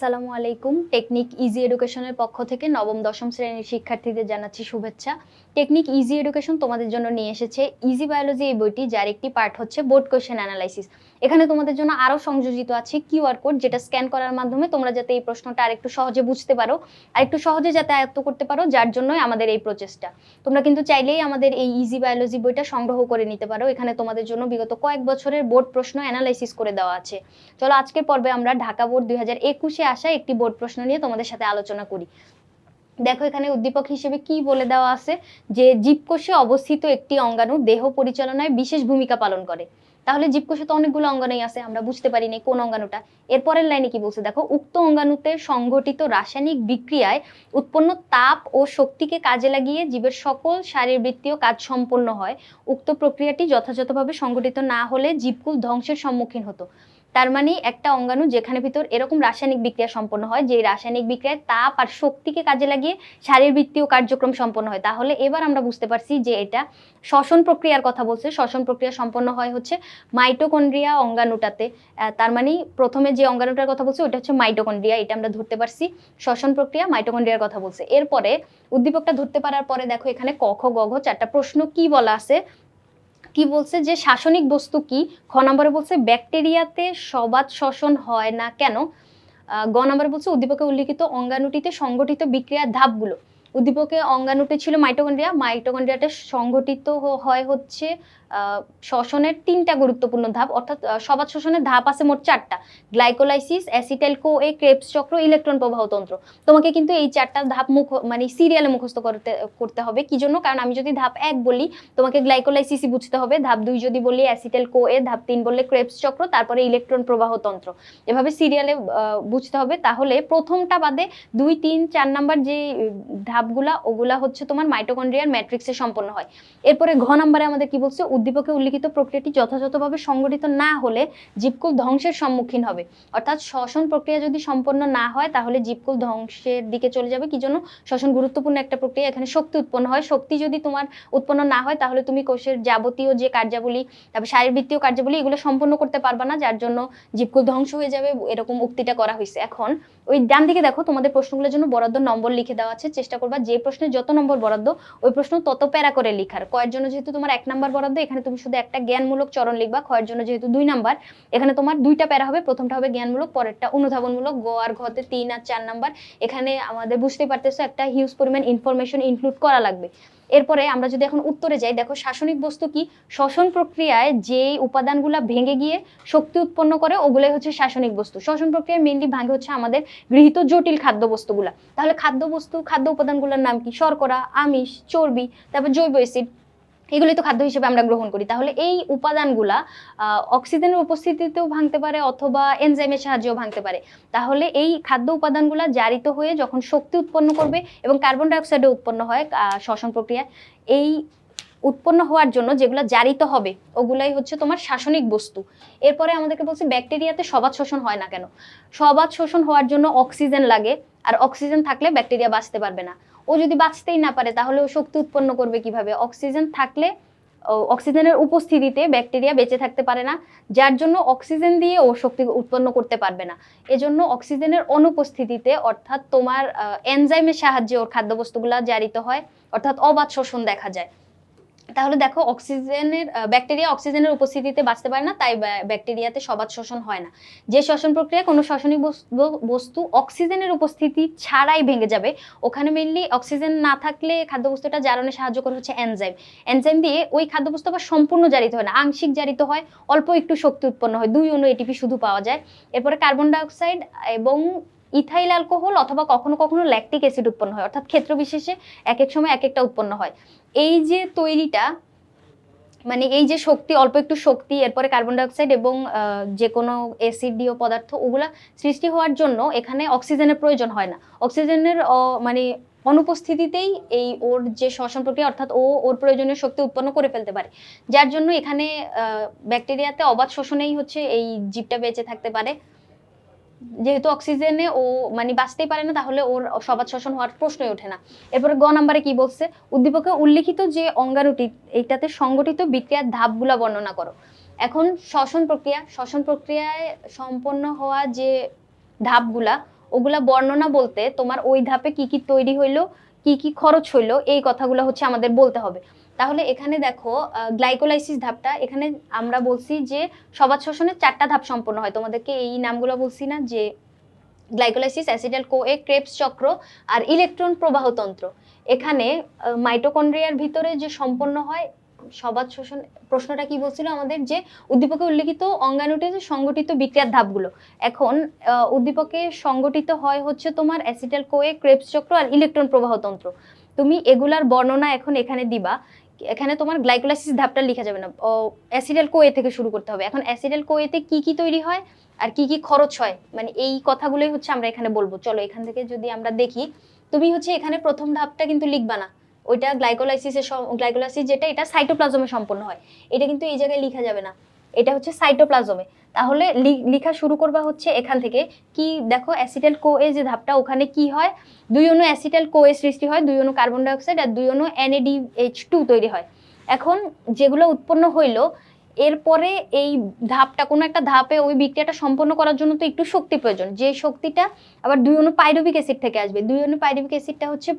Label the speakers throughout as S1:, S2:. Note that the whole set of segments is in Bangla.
S1: আসসালামু আলাইকুম। টেকনিক ইজি এডুকেশনের পক্ষ থেকে নবম, দশম শ্রেণির শিক্ষার্থীদের জানাচ্ছি শুভেচ্ছা। টেকনিক ইজি এডুকেশন তোমাদের জন্য নিয়ে এসেছে ইজি বায়োলজি এই বইটি, যার একটি পার্ট হচ্ছে বোর্ড কোয়েশ্চেন অ্যানালাইসিস এখানে তোমাদের জন্য আরও সংযোজিত আছে কিউআর কোড, যেটা স্ক্যান করার মাধ্যমে তোমরা যাতে এই প্রশ্নটা আরেকটু সহজে বুঝতে পারো আর একটু সহজে যাতে আয়ত্ত করতে পারো, যার জন্যই আমাদের এই প্রচেষ্টা। তোমরা কিন্তু চাইলেই আমাদের এই ইজি বায়োলজি বইটা সংগ্রহ করে নিতে পারো। এখানে তোমাদের জন্য বিগত কয়েক বছরের বোর্ড প্রশ্ন অ্যানালাইসিস করে দেওয়া আছে। চলো আজকের পর্বে আমরা ঢাকা বোর্ড দুই হাজার একুশে আসা একটি বোর্ড প্রশ্ন নিয়ে তোমাদের সাথে আলোচনা করি। দেখো এখানে উদ্দীপক হিসেবে কি বলে দেওয়া আছে? যে জীবকোষে অবস্থিত একটি অঙ্গাণু দেহ পরিচালনায় বিশেষ ভূমিকা পালন করে। তাহলে জীবকোষে তো অনেকগুলো অঙ্গাণুই আছে, আমরা বুঝতে পারি পারিনি কোন অঙ্গাণুটা। এরপরের লাইনে কি বলছে? দেখো, উক্ত অঙ্গাণুতে সংঘটিত রাসায়নিক বিক্রিয়ায় উৎপন্ন তাপ ও শক্তিকে কাজে লাগিয়ে জীবের সকল শারীরবৃত্তীয় কাজ সম্পন্ন হয়। উক্ত প্রক্রিয়াটি যথাযথভাবে সংঘটিত না হলে জীবকুল ধ্বংসের সম্মুখীন হতো। তার মানে একটা অঙ্গাণু যেখানে ভিতর এরকম রাসায়নিক বিক্রিয়া সম্পন্ন হয় যে রাসায়নিক বিক্রিয়ায় তাপ আর শক্তিকে কাজে লাগিয়ে শারীরবৃত্তীয় কার্যক্রম সম্পন্ন হয়। তাহলে এবার আমরা বুঝতে পারছি যে এটা শ্বসন প্রক্রিয়ার কথা বলছে। শ্বসন প্রক্রিয়া সম্পন্ন হয় হচ্ছে মাইটোকন্ড্রিয়া অঙ্গাণুটাতে। তার মানে প্রথমে যে অঙ্গাণুটার কথা বলছে, ওটা হচ্ছে মাইটোকন্ড্রিয়া। এটা আমরা ধরতে পারছি। শ্বসন প্রক্রিয়া মাইটোকন্ড্রিয়ার কথা বলছে। এরপরে উদ্দীপকটা ধরতে পারার পরে দেখো এখানে ক, খ, গ, ঘ চারটা প্রশ্ন কি বলা আছে? কি বলছে যে শাসনিক বস্তু কি? খ নম্বরে বলছে, ব্যাকটেরিয়াতে সবাত শ্বসন হয় না কেন? গ নম্বরে বলছে, উদ্দীপকে উল্লিখিত অঙ্গাণুটিতে সংগঠিত বিক্রিয়ার ধাপগুলো। উদ্দীপকে অঙ্গাণুটি ছিল মাইটোকন্ড্রিয়া। মাইটোকন্ড্রিয়াতে সংগঠিত হয় হচ্ছে শ্বসনের তিনটা গুরুত্বপূর্ণ ধাপ, অর্থাৎ সবাত শ্বসনের ধাপ আছে মোট চারটা। Glycolysis acetyl co A Krebs চক্র, ইলেকট্রন প্রবাহ তন্ত্র। তোমাকে কিন্তু এই চারটা ধাপ মুখ মানে সিরিয়ালে মুখস্থ করতে করতে হবে। কি জন্য? কারণ আমি যদি ধাপ এক বলি, তোমাকে গ্লাইকোলাইসিসই বুঝতে হবে। ধাপ দুই যদি বলি অ্যাসিটাইল কো এ, ধাপ তিন বললে ক্রেবস চক্র, তারপরে ইলেকট্রন প্রবাহ তন্ত্র। এভাবে সিরিয়ালে বুঝতে হবে। তাহলে প্রথমটা বাদে দুই, তিন, চার নাম্বার যে ধাপগুলা, ওগুলা হচ্ছে তোমার মাইটোকন্ড্রিয়ার ম্যাট্রিক্সে সম্পন্ন হয়। এরপরে ঘ নাম্বারে আমাদের কি বলছে? উদ্দীপকে উল্লিখিত প্রক্রিয়াটি যথাযথভাবে সংগঠিত না হলে জীবকুল ধ্বংসের সম্মুখীন হবে। অর্থাৎ শ্বসন প্রক্রিয়া যদি সম্পন্ন না হয়, তাহলে জীবকুল ধ্বংসের দিকে চলে যাবে। কি জন্য? শ্বসন গুরুত্বপূর্ণ একটা প্রক্রিয়া। এখানে শক্তি উৎপন্ন হয়। শক্তি যদি তোমার উৎপন্ন না হয়, তাহলে তুমি কোষের যাবতীয় যে কার্যাবলী, তারপর শারীরবৃত্তীয় কার্যাবলী, এগুলো সম্পন্ন করতে পারবা না, যার জন্য জীবকুল ধ্বংস হয়ে যাবে, এরকম উক্তিটা করা হয়েছে এখন ওই ডান দিকে দেখো, তোমাদের প্রশ্নগুলোর জন্য বরাদ্দ নম্বর লিখে দেওয়া আছে। চেষ্টা করবা যে প্রশ্নে যত নম্বর বরাদ্দ, ওই প্রশ্ন তত প্যারা করে লিখার। কয়ের জন্য যেহেতু তোমার এক নাম্বার বরাদ্দ, এখানে তুমি শুধু একটা জ্ঞানমূলক চরণ লিখবা, ক্ষয়ের জন্য যেহেতু দুই নাম্বার। এখানে তোমার দুইটা প্যারা হবে, প্রথমটা হবে জ্ঞানমূলক, পরেরটা অনুধাবনমূলক, গ আর ঘতে তিন আর চার নাম্বার। এখানে আমাদের বুঝতে পারতেছো, একটা হিউজ পরিমাণ ইনফরমেশন ইনক্লুড করা লাগবে। এরপরে আমরা যদি এখন উত্তরে যাই, দেখো শাসনিক বস্তু কি? শ্বসন প্রক্রিয়ায় যে উপাদানগুলো ভেঙে গিয়ে শক্তি উৎপন্ন করে, ওগুলোই হচ্ছে শাসনিক বস্তু। শ্বসন প্রক্রিয়ায় মেনলি ভাঙে হচ্ছে আমাদের গৃহীত জটিল খাদ্য বস্তুগুলা। তাহলে খাদ্য বস্তু, খাদ্য উপাদানগুলোর নাম কি? শর্করা, আমিষ, চর্বি, তারপর জৈব অ্যাসিড। এগুলি তো খাদ্য হিসেবে আমরা গ্রহণ করি। তাহলে এই উপাদানগুলা অক্সিজেনের উপস্থিতিতেও ভাঙতে পারে অথবা এনজাইমের সাহায্যেও ভাঙতে পারে। তাহলে এই খাদ্য উপাদানগুলা জারিত হয়ে যখন শক্তি উৎপন্ন করবে এবং কার্বন ডাইঅক্সাইডও উৎপন্ন হয় শ্বসন প্রক্রিয়ায়, এই উৎপন্ন হওয়ার জন্য যেগুলো জারিত হবে, ওগুলাই হচ্ছে তোমার শাসনিক বস্তু। এরপরে আমাদেরকে বলছে ব্যাকটেরিয়াতে সবাত শোষণ হয় না কেন? সবাত শোষণ হওয়ার জন্য অক্সিজেন লাগে, আর অক্সিজেন থাকলে ব্যাকটেরিয়া বাঁচতে পারবে না। ও যদি বাঁচতেই না পারে, তাহলে ও শক্তি উৎপন্ন করবে কীভাবে? অক্সিজেন থাকলে অক্সিজেনের উপস্থিতিতে ব্যাকটেরিয়া বেঁচে থাকতে পারে না, যার জন্য অক্সিজেন দিয়ে ও শক্তি উৎপন্ন করতে পারবে না। এজন্য অক্সিজেনের অনুপস্থিতিতে, অর্থাৎ তোমার এনজাইমের সাহায্যে ওর খাদ্যবস্তুগুলো জারিত হয়, অর্থাৎ অবাধ শোষণ দেখা যায়। তাহলে দেখো অক্সিজেনের ব্যাকটেরিয়া অক্সিজেনের উপস্থিতিতে বাঁচতে পারে না, তাই ব্যা- ব্যাকটেরিয়াতে সবাত শোষণ হয় না। যে শ্বসন প্রক্রিয়া কোনো শ্বসনিক বস্তু- অক্সিজেনের উপস্থিতি ছাড়াই ভেঙে যাবে। ওখানে মেনলি অক্সিজেন না থাকলে খাদ্যবস্তুটা জারণে সাহায্য করে হচ্ছে এনজাইম এনজাইম দিয়ে ওই খাদ্যবস্তু আবার সম্পূর্ণ জারিত হয় না, আংশিক জারিত হয়, অল্প একটু শক্তি উৎপন্ন হয়, দুই অণু এটিপি শুধু পাওয়া যায়। এরপরে কার্বন ডাইঅক্সাইড এবং ইথাইল অ্যালকোহল অথবা কখনো কখনো ল্যাকটিক অ্যাসিড উৎপন্ন হয়, অর্থাৎ ক্ষেত্র বিশেষে এক এক সময় এক একটা উৎপন্ন হয়। এই যে তৈরিটা মানে এই যে শক্তি, অল্প একটু শক্তি, এরপরে কার্বন ডাইঅক্সাইড এবং যে কোনো অ্যাসিডীয় পদার্থ, ওগুলা সৃষ্টি হওয়ার জন্য এখানে অক্সিজেনের প্রয়োজন হয় না। অক্সিজেনের মানে অনুপস্থিতিতেই এই ওর যে শ্বসন প্রক্রিয়া, অর্থাৎ ও ওর প্রয়োজনীয় শক্তি উৎপন্ন করে ফেলতে পারে। যার জন্য এখানে ব্যাকটেরিয়াতে অবাধ শোষণেই হচ্ছে এই জীবটা বেঁচে থাকতে পারে। যেহেতু অক্সিজেনে ও মানে বাঁচতেই পারে না, তাহলে ওর সবাদ শ্বসন হওয়ার প্রশ্নই ওঠে না। এরপরে গ নাম্বারে কি বলছে? উদ্দীপকে উল্লিখিত যে অঙ্গাণুটি, এইটাতে সংগঠিত বিক্রিয়ার ধাপগুলা বর্ণনা করো। এখন শ্বসন প্রক্রিয়া শ্বসন প্রক্রিয়ায় সম্পন্ন হওয়া যে ধাপগুলা, ওগুলা বর্ণনা বলতে তোমার ওই ধাপে কি কি তৈরি হইল, কি কি খরচ হইল, এই কথাগুলো হচ্ছে আমাদের বলতে হবে। তাহলে এখানে দেখো গ্লাইকোলাইসিস ধাপটা, এখানে আমরা বলছি যে সবাত শোষণের চারটা ধাপ সম্পন্ন হয়। তোমাদেরকে এই নামগুলো বলছি না, যে গ্লাইকোলাইসিস অ্যাসিডাল কোএ ক্রেপস চক্র আর ইলেকট্রন প্রবাহতন্ত্র এখানে মাইটোকন্ড্রিয়ার ভিতরে যে সম্পন্ন হয়, সবাত শোষণ প্রশ্নটা কি বলছিল আমাদের? যে উদ্দীপকে উল্লেখিত অঙ্গাণুতে যে সংগঠিত বিক্রিয়ার ধাপগুলো। এখন উদ্দীপকে সংগঠিত হয় হচ্ছে তোমার অ্যাসিডাল কোএ ক্রেপস চক্র আর ইলেকট্রন প্রবাহতন্ত্র তুমি এগুলার বর্ণনা এখন এখানে দিবা। এখানে তোমার গ্লাইকোলাইসিস ধাপটা লেখা যাবে না। অ্যাসিডাল কোয়ে থেকে শুরু করতে হবে। এখন অ্যাসিডাল কোয়েতে কি কি তৈরি হয় আর কি কি খরচ হয়? মানে এই কথাগুলোই হচ্ছে আমরা এখানে বলব। চলো এখান থেকে যদি আমরা দেখি, তুমি হচ্ছে এখানে প্রথম ধাপটা কিন্তু লিখবা না। ওইটা গ্লাইকোলাইসিসের গ্লাইকোলাইসিস যেটা, এটা সাইটোপ্লাজমে সম্পন্ন হয়। এটা কিন্তু এই জায়গায় লিখা যাবে না। এটা হচ্ছে সাইটোপ্লাজমে তাহলে লিখা শুরু করবা হচ্ছে এখান থেকে কি, দেখো অ্যাসিটাল কোএ যে ধাপটা ওখানে কি হয়? দুই অনু অ্যাসিটাল কোএ সৃষ্টি হয়, দুই অনু কার্বন ডাইঅক্সাইড আর দুই অনু এনএডিএইচ টু তৈরি হয়। এখন যেগুলো উৎপন্ন হইল এরপরে এই ধাপটা, কোনো একটা ধাপে ওই বিক্রিয়াটা সম্পন্ন করার জন্য তো একটু শক্তি প্রয়োজন। যে শক্তিটা আবার দুই অণু পাইরুভিক অ্যাসিড থেকে আসবে। দুই অণু পাইরুভিক অ্যাসিডটা হচ্ছে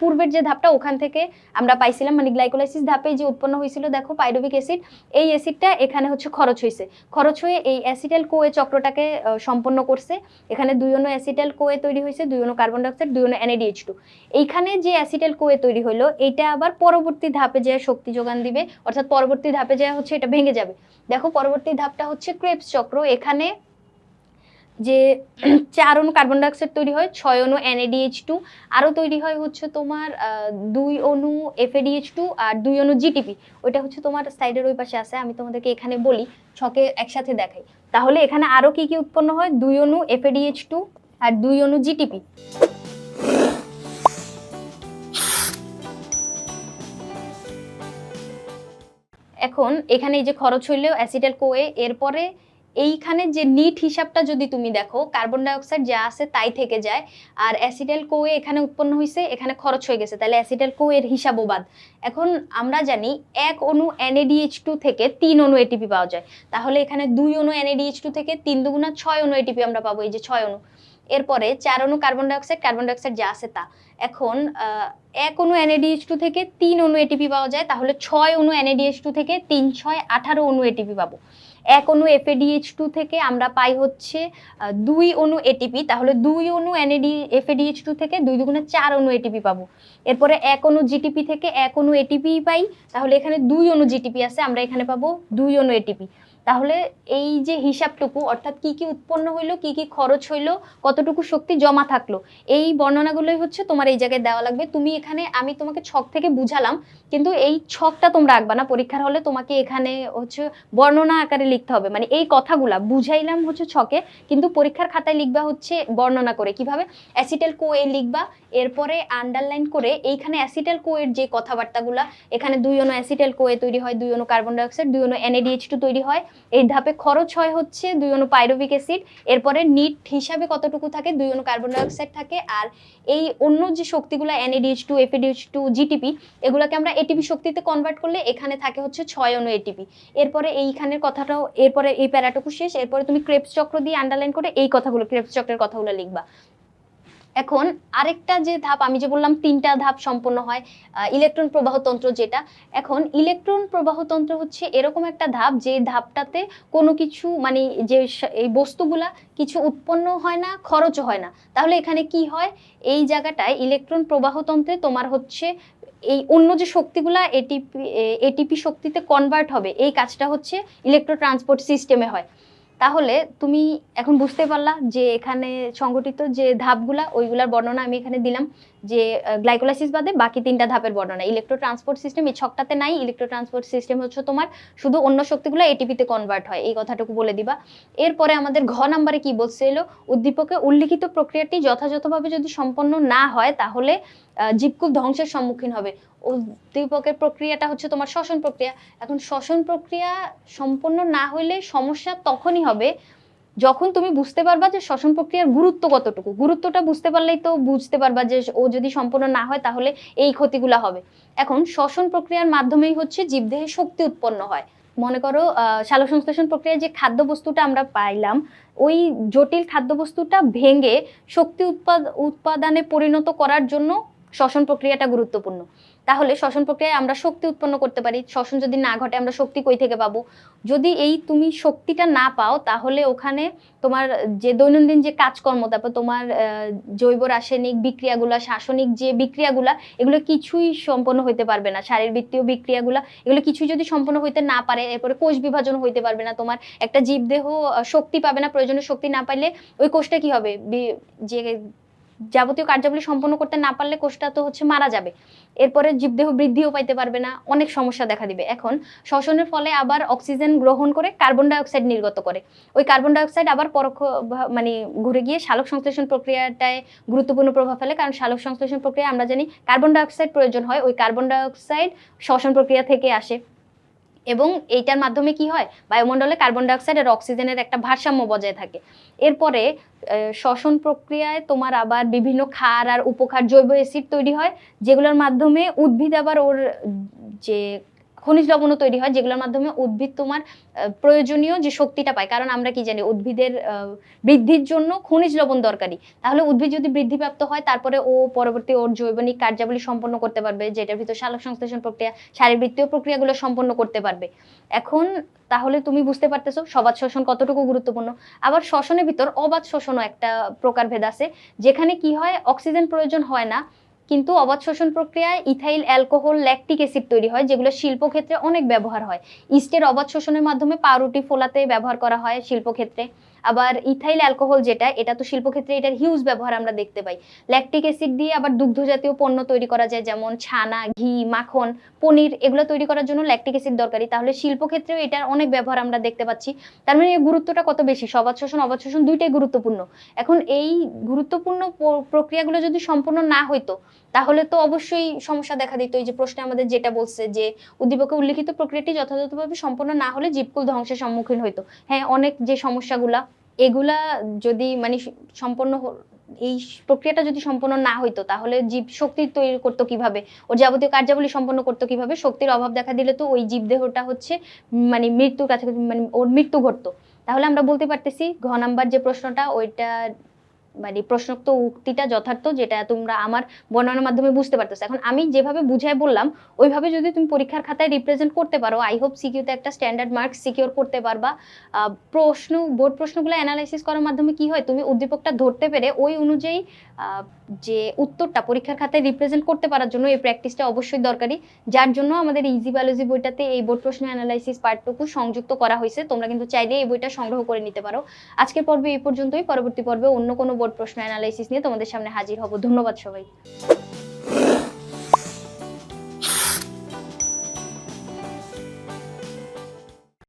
S1: পূর্বের যে ধাপটা ওখান থেকে আমরা পাইছিলাম মানে গ্লাইকোলাইসিস ধাপে যে উৎপন্ন হয়েছিল, দেখো পাইরুভিক অ্যাসিড এই অ্যাসিডটা এখানে হচ্ছে খরচ হয়েছে। খরচ হয়ে এই অ্যাসিটাল কোয়ে চক্রটাকে সম্পন্ন করছে। এখানে দুই অণু অ্যাসিটাল কোয়ে তৈরি হয়েছে, দুই অণু কার্বন ডাইঅক্সাইড দুই অণু এনএডিএইচ টু এইখানে যে অ্যাসিটাল কোয়ে তৈরি হলো, এইটা আবার পরবর্তী ধাপে যে শক্তি যোগান দিবে, অর্থাৎ পরবর্তী ধাপে যে হচ্ছে এটা ভেঙে যাবে। দেখো পরবর্তী ধাপটা হচ্ছে ক্রেপস চক্র। এখানে যে চার অণু কার্বন ডাইঅক্সাইড তৈরি হয়, ছয় অণু এনএডিএইচ টু আরও তৈরি হয় হচ্ছে তোমার দুই অণু এফএডিএইচ টু আর দুই অণু জিটিপি ওইটা হচ্ছে তোমার সাইডের ওই পাশে আছে, আমি তোমাদেরকে এখানে বলি, ছকে একসাথে দেখাই। তাহলে এখানে আরও কি কি উৎপন্ন হয়? দুই অণু এফএডিএইচ টু আর দুই অণু জিটিপি এখন এখানে এই যে খরচ হইলেও অ্যাসিডাল কোয়ে এরপরে এইখানে যে নিট হিসাবটা যদি তুমি দেখো কার্বন ডাইঅক্সাইড যা আছে তাই থেকে যায়। আর অ্যাসিডাল কোয়ে এখানে উৎপন্ন হয়েছে এখানে খরচ হয়ে গেছে। তাহলে অ্যাসিডাল কোয়ের হিসাবও বাদ। এখন আমরা জানি এক অণু এনএডিএইচ টু থেকে তিন অণু এটিপি পাওয়া যায়। তাহলে এখানে দুই অণু এনএডিএইচ টু থেকে তিন দুগুণা ছয় অণু এটিপি আমরা পাবো, এই যে ছয় অণু। এরপরে চার অণু কার্বন ডাইঅক্সাইড কার্বন ডাইঅক্সাইড যা আছে তা। এখন এক অণু এনএডিএইচ টু থেকে তিন অণু এটিপি পাওয়া যায়, তাহলে ছয় অণু এনএডিএইচ টু থেকে তিন, ছয়, আঠারো অণু এটিপি পাবো। এক অণু এফএডিএইচ টু থেকে আমরা পাই হচ্ছে দুই অণু এটিপি তাহলে দুই অণু এনএডি এফএডিএইচ টু থেকে দুই দুগুণে চার অণু এটিপি পাবো। এরপরে এক অণু জিটিপি থেকে এক অণু এটিপি পাই, তাহলে এখানে দুই অণু জিটিপি আছে, আমরা এখানে পাবো দুই অণু এটিপি তাহলে এই যে হিসাবটুকু, অর্থাৎ কি কি উৎপন্ন হইল, কি কি খরচ হইল, কতটুকু শক্তি জমা থাকল, এই বর্ণনাগুলোই হচ্ছে তোমার এই জায়গায় দেওয়া লাগবে। তুমি এখানে, আমি তোমাকে ছক থেকে বুঝালাম, কিন্তু এই ছকটা তোমরা আঁকবা না। পরীক্ষার হলে তোমাকে এখানে হচ্ছে বর্ণনা আকারে লিখতে হবে। মানে এই কথাগুলা, বুঝাইলাম হচ্ছে ছকে, কিন্তু পরীক্ষার খাতায় লিখবা হচ্ছে বর্ণনা করে। কীভাবে? অ্যাসিটাল কো এ লিখবা, এরপরে আন্ডারলাইন করে এইখানে অ্যাসিটাল কো এর যে কথাবার্তাগুলা, এখানে দুই অণু অ্যাসিটাল কো এ তৈরি হয়, দুই অণু কার্বন ডাইঅক্সাইড দুই অণু এনএডিএইচ টু তৈরি হয় এই ধাপে খরচ হয় হচ্ছে দুই অণু পাইরোভিক অ্যাসিড, এরপরে নিট হিসাবে কতটুকু থাকে? দুই অণু কার্বন ডাইঅক্সাইড থাকে। আর এই অন্য যে শক্তিগুলো NADH two FADH two GTP এগুলোকে আমরা এটিপি শক্তিতে কনভার্ট করলে এখানে থাকে হচ্ছে ছয় অনু এটিপি এরপরে এইখানের কথাটাও, এরপরে এই প্যারাটুকু শেষ। এরপরে তুমি ক্রেপস চক্র দিয়ে আন্ডারলাইন করে এই কথাগুলো ক্রেপস চক্রের কথাগুলো লিখবা। এখন আরেকটা যে ধাপ, আমি যে বললাম তিনটা ধাপ সম্পন্ন হয় ইলেকট্রন প্রবাহতন্ত্র যেটা, এখন ইলেকট্রন প্রবাহতন্ত্র হচ্ছে এরকম একটা ধাপ, যে ধাপটাতে কোনো কিছু মানে যে এই বস্তুগুলা কিছু উৎপন্ন হয় না খরচও হয় না। তাহলে এখানে কি হয়? এই জায়গাটায় ইলেকট্রন প্রবাহতন্ত্রে তোমার হচ্ছে এই অন্য যে শক্তিগুলা এটিপি এটিপি শক্তিতে কনভার্ট হবে, এই কাজটা হচ্ছে ইলেকট্রো ট্রান্সপোর্ট সিস্টেমে হয়। তাহলে তুমি এখন বুঝতে পারলা যে এখানে সংগঠিত যে ধাপগুলা, ওইগুলার বর্ণনা আমি এখানে দিলাম যে গ্লাইকোলাইসিস বাদে বাকি তিনটা ধাপের বর্ণনা। ইলেকট্রো ট্রান্সপোর্ট সিস্টেম এই ছকটাতে নাই ইলেকট্রো ট্রান্সপোর্ট সিস্টেম হচ্ছে তোমার শুধু অন্য শক্তিগুলো এটিপিতে কনভার্ট হয়, এই কথাটুকু বলে দিবা। এরপরে আমাদের ঘ নাম্বারে কি বলছে এলো? উদ্দীপকে উল্লিখিত প্রক্রিয়াটি যথাযথভাবে যদি সম্পন্ন না হয়, তাহলে আহ, জীবকুল ধ্বংসের সম্মুখীন হবে। উদ্দীপকের প্রক্রিয়াটা হচ্ছে তোমার শ্বসন প্রক্রিয়া। এখন শ্বসন প্রক্রিয়া সম্পন্ন না হইলে সমস্যা তখনই হবে যখন তুমি বুঝতে পারবা যে শ্বসন প্রক্রিয়ার গুরুত্ব কতটুকু। গুরুত্বটা বুঝতে পারলেই তো বুঝতে পারবা যে ও যদি সম্পন্ন না হয় তাহলে এই ক্ষতিগুলো হবে। এখন শ্বসন প্রক্রিয়ার মাধ্যমেই হচ্ছে জীবদেহে শক্তি উৎপন্ন হয়। মনে করো আহ, সংশ্লেষণ প্রক্রিয়ায় যে খাদ্য বস্তুটা আমরা পাইলাম ওই জটিল খাদ্য বস্তুটা ভেঙে শক্তি উৎপাদ উৎপাদনে পরিণত করার জন্য শ্বসন প্রক্রিয়াটা গুরুত্বপূর্ণ। তাহলে শ্বসন প্রক্রিয়ায় আমরা শক্তি উৎপন্ন করতে পারি। শ্বসন যদি না ঘটে, আমরা শক্তি কই থেকে পাবো? যদি এই তুমি শক্তিটা না পাও, তাহলে ওখানে তোমার যে দৈনন্দিন যে কাজকর্ম, তারপর তোমার জৈব রাসায়নিক বিক্রিয়াগুলা, শাসনিক যে বিক্রিয়াগুলা, এগুলো কিছুই সম্পন্ন হইতে পারবে না। শারীরবৃত্তীয় বিক্রিয়াগুলা, এগুলো কিছুই যদি সম্পন্ন হইতে না পারে, এরপরে কোষ বিভাজন হইতে পারবে না। তোমার একটা জীবদেহ শক্তি পাবে না, প্রয়োজনীয় শক্তি না পাইলে ওই কোষটা কি হবে? যে যাবতীয় কার্যাবলী সম্পন্ন করতে না পারলে কোষটা তো হচ্ছে মারা যাবে। এরপরে জীবদেহ বৃদ্ধিও পাইতে পারবে না, অনেক সমস্যা দেখা দিবে। এখন শ্বসনের ফলে আবার অক্সিজেন গ্রহণ করে কার্বন ডাইঅক্সাইড নির্গত করে। ওই কার্বন ডাইঅক্সাইড আবার পরোক্ষ মানে ঘুরে গিয়ে সালোক সংশ্লেষণ প্রক্রিয়াটায় গুরুত্বপূর্ণ প্রভাব ফেলে। কারণ সালোক সংশ্লেষণ প্রক্রিয়া আমরা জানি কার্বন ডাইঅক্সাইড প্রয়োজন হয়, ওই কার্বন ডাইঅক্সাইড শ্বসন প্রক্রিয়া থেকে আসে। এবং এইটার মাধ্যমে কি হয়? বায়ুমণ্ডলে কার্বন ডাইঅক্সাইড আর অক্সিজেনের একটা ভারসাম্য বজায় থাকে। এরপরে শ্বসন প্রক্রিয়ায় তোমার আবার বিভিন্ন ক্ষার আর উপকার জৈব অ্যাসিড তৈরি হয়, যেগুলোর মাধ্যমে উদ্ভিদ আবার ওর যে খনিজ লবণও তৈরি হয়, যেগুলোর মাধ্যমে উদ্ভিদ তোমার প্রয়োজনীয় যে শক্তিটা পায়। কারণ আমরা কি জানি, উদ্ভিদের বৃদ্ধির জন্য খনিজ লবণ দরকারি। তাহলে উদ্ভিদ যদি বৃদ্ধিপ্রাপ্ত হয়, তারপরে ও পরবর্তী ওর জৈবনিক কার্যাবলী সম্পন্ন করতে পারবে, যেটার ভিতর সালোক সংশ্লেষণ প্রক্রিয়া, শারীরবৃত্তীয় প্রক্রিয়াগুলো সম্পন্ন করতে পারবে। এখন তাহলে তুমি বুঝতে পারতেছো সবাদ শোষণ কতটুকু গুরুত্বপূর্ণ। আবার শ্বসনের ভিতর অবাধ শোষণও একটা প্রকারভেদ আছে, যেখানে কি হয়, অক্সিজেন প্রয়োজন হয় না কিন্তু অবাধ শোষণ প্রক্রিয়ায় ইথাইল, অ্যালকোহল, ল্যাকটিক অ্যাসিড তৈরি হয়, যেগুলো শিল্পক্ষেত্রে অনেক ব্যবহার হয়। ইস্টের অবাধ শোষণের মাধ্যমে পাউরুটি ফোলাতে ব্যবহার করা হয় শিল্পক্ষেত্রে। আবার ইথাইল অ্যালকোহল যেটা, এটা তো শিল্পক্ষেত্রে এটার হিউজ ব্যবহার আমরা দেখতে পাই। ল্যাকটিক অ্যাসিড দিয়ে আবার দুগ্ধ জাতীয় পণ্য তৈরি করা যায়, যেমন ছানা, ঘি, মাখন, পনির, এগুলো তৈরি করার জন্য ল্যাকটিক অ্যাসিড দরকারি তাহলে শিল্পক্ষেত্রেও এটার অনেক ব্যবহার আমরা দেখতে পাচ্ছি। তার মানে এর গুরুত্বটা কত বেশি? সবাদ শোষণ অবাধ শোষণ দুইটাই গুরুত্বপূর্ণ। এখন এই গুরুত্বপূর্ণ প্রক্রিয়াগুলো যদি সম্পূর্ণ না হইতো, তাহলে তো অবশ্যই সমস্যা দেখা দিত। এই যে প্রশ্নে আমাদের যেটা বলছে যে, উদ্দীপকে উল্লিখিত প্রক্রিয়াটি যথাযথভাবে সম্পন্ন না হলে জীবকুল ধ্বংসের সম্মুখীন হইতো। হ্যাঁ অনেক যে সমস্যাগুলা এগুলা যদি মানে সম্পন্ন এই প্রক্রিয়াটা যদি সম্পন্ন না হইতো, তাহলে জীব শক্তি তৈরি করতো কীভাবে? ওর যাবতীয় কার্যাবলী সম্পন্ন করতো কীভাবে? শক্তির অভাব দেখা দিলে তো ওই জীবদেহটা হচ্ছে মানে মৃত্যুর কাছাকাছি মানে ওর মৃত্যু ঘটতো। তাহলে আমরা বলতে পারতেছি ঘ নাম্বার যে প্রশ্নটা, ওইটা মানে প্রশ্নোক্ত উক্তিটা যথার্থ যেটা তোমরা আমার বর্ণনার মাধ্যমে বুঝতে পারতেছো। এখন আমি যেভাবে বুঝাই বললাম, ওইভাবে যদি তুমি পরীক্ষার খাতায় রিপ্রেজেন্ট করতে পারো আই হোপ সিকিউতে একটা স্ট্যান্ডার্ড মার্কস সিকিউর করতে পারবা। প্রশ্ন বোর্ড প্রশ্নগুলো অ্যানালাইসিস করার মাধ্যমে কি হয়, তুমি উদ্দীপকটা ধরতে পেরে ওই অনুযায়ী যে উত্তরটা পরীক্ষার খাতায় রিপ্রেজেন্ট করতে পারার জন্য এই প্র্যাকটিসটা অবশ্যই দরকারি। যার জন্য আমাদের ইজি বায়োলজি বইটাতে এই বোর্ড প্রশ্ন অ্যানালাইসিস পার্টটুকু সংযুক্ত করা হয়েছে। তোমরা কিন্তু চাইলে এই বইটা সংগ্রহ করে নিতে পারো। আজকের পর্বে এই পর্যন্তই। পরবর্তী পর্বে অন্য কোনো বোর্ড প্রশ্ন অ্যানালাইসিস নিয়ে তোমাদের সামনে হাজির হব। ধন্যবাদ সবাই